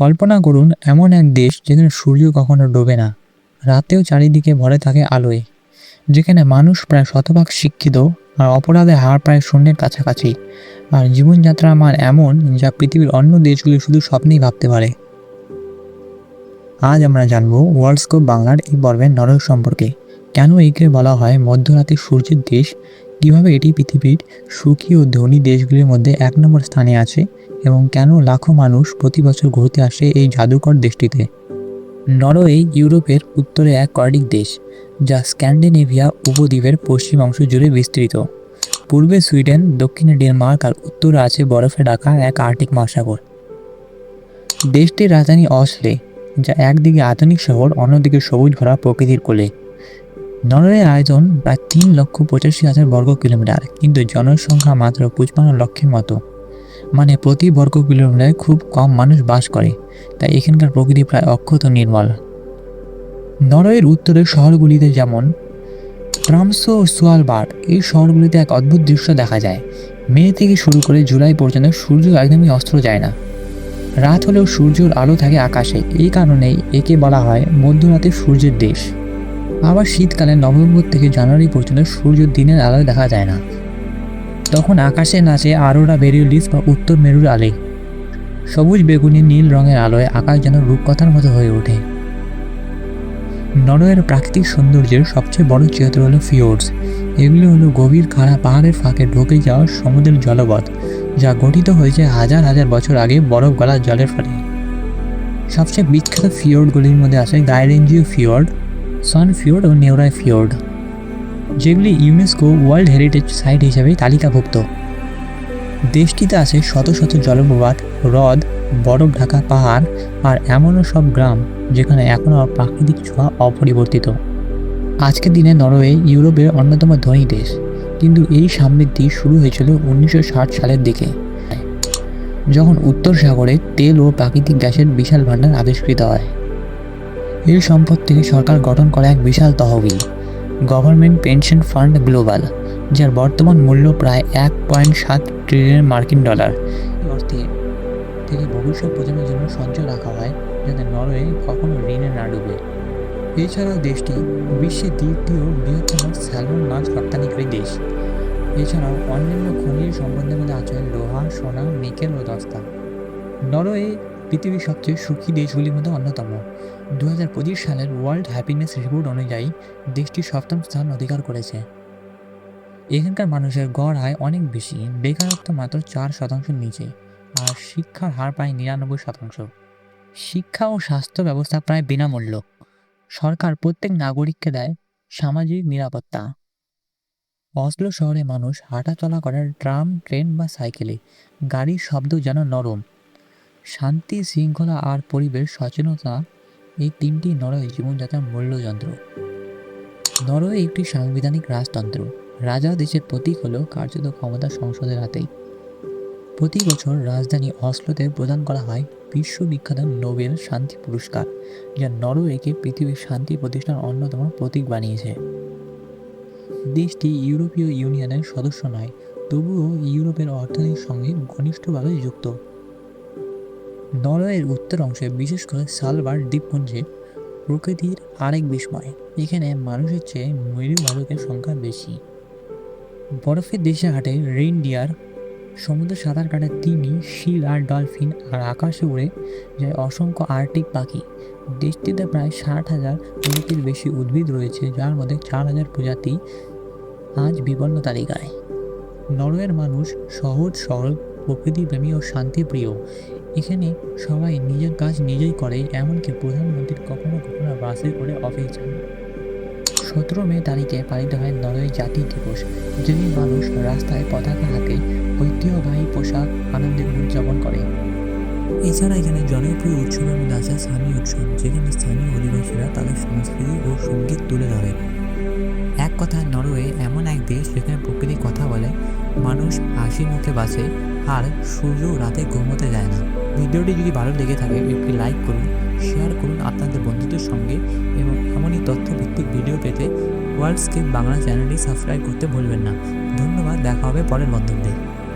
কল্পনা করুন, এমন এক দেশ যেখানে সূর্য কখনো ডোবে না। রাতেও চারিদিকে ভরে থাকে আলোয়, যেখানে মানুষ প্রায় শতভাগ শিক্ষিত আর অপরাধের হার প্রায় শূন্যের কাছাকাছি। আর জীবনযাত্রার মান এমন যা পৃথিবীর অন্য দেশগুলি শুধু স্বপ্নেই ভাবতে পারে। আজ আমরা জানব ওয়ার্ল্ডস্কোপ বাংলার এই পর্বের নরক সম্পর্কে। কেন একে বলা হয় মধ্যরাতে সূর্যের দেশ? কীভাবে এটি পৃথিবীর সুখী ও ধনী দেশগুলির মধ্যে এক নম্বর স্থানে আছে এবং কেন লাখো মানুষ প্রতি বছর ঘুরতে আসে এই জাদুকর দেশটিতে? নরওয়ে, ইউরোপের উত্তরে এক কর্ডিক দেশ, যা স্ক্যান্ডিনেভিয়া উপদ্বীপের পশ্চিম অংশ জুড়ে বিস্তৃত। পূর্বে সুইডেন, দক্ষিণে ডেনমার্ক আর উত্তরে আছে বরফে ঢাকা এক আর্টিক মহাসাগর। দেশটির রাজধানী অসলে, যা একদিকে আধুনিক শহর, অন্যদিকে সবুজ ভরা প্রকৃতির কোলে। নরওয়ের আয়তন প্রায় তিন লক্ষ পঁচাশি হাজার বর্গ কিলোমিটার, কিন্তু জনসংখ্যা মাত্র পঁচপান্ন লক্ষের মতো। মানে প্রতি বর্গ কিলোমিটারে খুব কম মানুষ বাস করে, তাই এখানকার প্রকৃতি প্রায় অক্ষত নির্মল। নরওয়ের উত্তরের শহরগুলিতে যেমন ট্রামসো ও সুয়ালবার্ড এই শহরগুলিতে এক অদ্ভুত দৃশ্য দেখা যায়। মে থেকে শুরু করে জুলাই পর্যন্ত সূর্য একদমই অস্ত্র যায় না। রাত হলেও সূর্যের আলো থাকে আকাশে, এই কারণেই একে বলা হয় মধ্যরাতে সূর্যের দেশ। আবার শীতকালে নভেম্বর থেকে জানুয়ারি পর্যন্ত সূর্য দিনের আলোয় দেখা যায় না। তখন আকাশে নাচে আরোরা বেরিওলিস বা উত্তর মেরুর আলে। সবুজ বেগুনি নীল রঙের আলোয় আকাশ যেন রূপকথার মতো হয়ে ওঠে। নরওয়ের প্রাকৃতিক সৌন্দর্যের সবচেয়ে বড় চিত্র হলো ফিওর্ডস এগুলি হলো গভীর খাড়া পাহাড়ের ফাঁকে ঢুকে যাওয়া সমুদ্রের জলপথ, যা গঠিত হয়েছে হাজার হাজার বছর আগে বরফ গলার জলের ফলে সবচেয়ে বিখ্যাত ফিওর্ডগুলির মধ্যে আছে গাইরেঞ্জিও ফিওর্ড সন ফিওর্ড ও নেওরাই ফিওর্ড যেগুলি ইউনেস্কো ওয়ার্ল্ড হেরিটেজ সাইট হিসেবে তালিকাভুক্ত। দেশটিতে আছে শত শত জলপ্রপাত, হ্রদ, বরফ ঢাকা, পাহাড় আর এমনও সব গ্রাম যেখানে এখনও প্রাকৃতিক ছোঁয়া অপরিবর্তিত। আজকের দিনে নরওয়ে ইউরোপের অন্যতম ধনী দেশ, কিন্তু এই সমৃদ্ধি শুরু হয়েছিল উনিশশো ষাট সালের দিকে, যখন উত্তর সাগরে তেল ও প্রাকৃতিক গ্যাসের বিশাল ভাণ্ডার আবিষ্কৃত হয়। এই সম্পদ থেকে সরকার গঠন করে এক বিশাল তহবিল গভর্নমেন্ট পেনশন ফান্ড গ্লোবাল যার বর্তমান মূল্য প্রায় এক পয়েন্ট সাত ট্রিলিয়ন মার্কিন ডলার। অর্থে থেকে ভবিষ্যৎ প্রজন্মের জন্য সঞ্চয় রাখা হয়, যাতে নরওয়ে কখনো ঋণে না ডুবে। এছাড়াও দেশটি বিশ্বের দ্বিতীয় বৃহত্তম স্যালমন মাছ রপ্তানিকারী দেশ। এছাড়াও অন্যান্য খনিজ সম্পদের মধ্যে আছে লোহা, সোনা নিকেল ও দস্তা। নরওয়ে পৃথিবীর সবচেয়ে সুখী দেশগুলির মধ্যে অন্যতম। দু হাজার পঁচিশ সালের ওয়ার্ল্ড হ্যাপিনেস রিপোর্ট অনুযায়ী দেশটি সপ্তম স্থান অধিকার করেছে। এখানকার মানুষের গড় আয় অনেক বেশি, বেকারত্ব মাত্র চার শতাংশের নিচে, আর শিক্ষার হার প্রায় নিরানব্বই শতাংশ। শিক্ষা ও স্বাস্থ্য ব্যবস্থা প্রায় বিনামূল্য। সরকার প্রত্যেক নাগরিককে দেয় সামাজিক নিরাপত্তা। অসলো শহরে মানুষ হাঁটাচলা করার ট্রাম, ট্রেন বা সাইকেলে গাড়ির শব্দ যেন নরম। শান্তি, শৃঙ্খলা আর পরিবেশ, সচেতনতা এই তিনটি নরওয়ে জীবনযাত্রার মূল্যযন্ত্র। নরওয়ে একটি সাংবিধানিক রাজতন্ত্র। রাজা দেশের প্রতীক হলেও কার্যত ক্ষমতা সংসদের হাতেই। প্রতি বছর রাজধানী অসলোতে প্রদান করা হয় বিশ্ববিখ্যাত নোবেল শান্তি পুরস্কার, যা নরওয়েকে পৃথিবীর শান্তি প্রতিষ্ঠার অন্যতম প্রতীক বানিয়েছে। দেশটি ইউরোপীয় ইউনিয়নের সদস্য নয়, তবুও ইউরোপের অর্থনীতির সঙ্গে ঘনিষ্ঠভাবে যুক্ত। নরওয়ের উত্তর অংশে, বিশেষ করে সালবার দ্বীপপুঞ্জে প্রকৃতির আরেক বিস্ময়। এখানে মানুষের চেয়ে ময়ূর ভালুকের সংখ্যা বেশি। বরফের দেশে হাটে রেইনডিয়ার সমুদ্রে সাঁতার কাটে তিমি, শিল আর ডলফিন আর আকাশে উড়ে যায় অসংখ্য আর্টিক পাখি। দেশটিতে প্রায় ষাট হাজার প্রজাতির বেশি উদ্ভিদ রয়েছে, যার মধ্যে চার হাজার প্রজাতি আজ বিপন্ন তালিকায়। নরওয়ের মানুষ সহজ, সরল প্রকৃতিপ্রেমী ও শান্তিপ্রিয়। এখানে সবাই নিজের কাজ নিজেই করে, এমনকি প্রধানমন্ত্রীর কখনো কখনো বাসে করে অফিস যান। সতেরো মে তারিখে পালিত হয় নরওয়ে জাতীয় দিবস, যেদিন মানুষ রাস্তায় পতাকা হাতে ঐতিহ্যবাহী পোশাক আনন্দে উদযাপন করে। এছাড়া এখানে জনপ্রিয় উৎসবের মধ্যে আছে স্থানীয় উৎসব, যেখানে স্থানীয় অধিবাসীরা তাদের সংস্কৃতি ও সংগীত তুলে ধরে। এক কথায়, নরওয়ে এমন এক দেশ মানুষ হাসি মুখে বাঁচে আর সূর্য রাতে ঘুমোতে যায় না। ভিডিওটি যদি ভালো লেগে থাকে, একটি লাইক করুন, শেয়ার করুন আপনাদের বন্ধুদের সঙ্গে এবং এমনই তথ্যভিত্তিক ভিডিও পেতে ওয়ার্ল্ডস্কেপ বাংলা চ্যানেলটি সাবস্ক্রাইব করতে ভুলবেন না। ধন্যবাদ, দেখা হবে পরের বন্ধুদের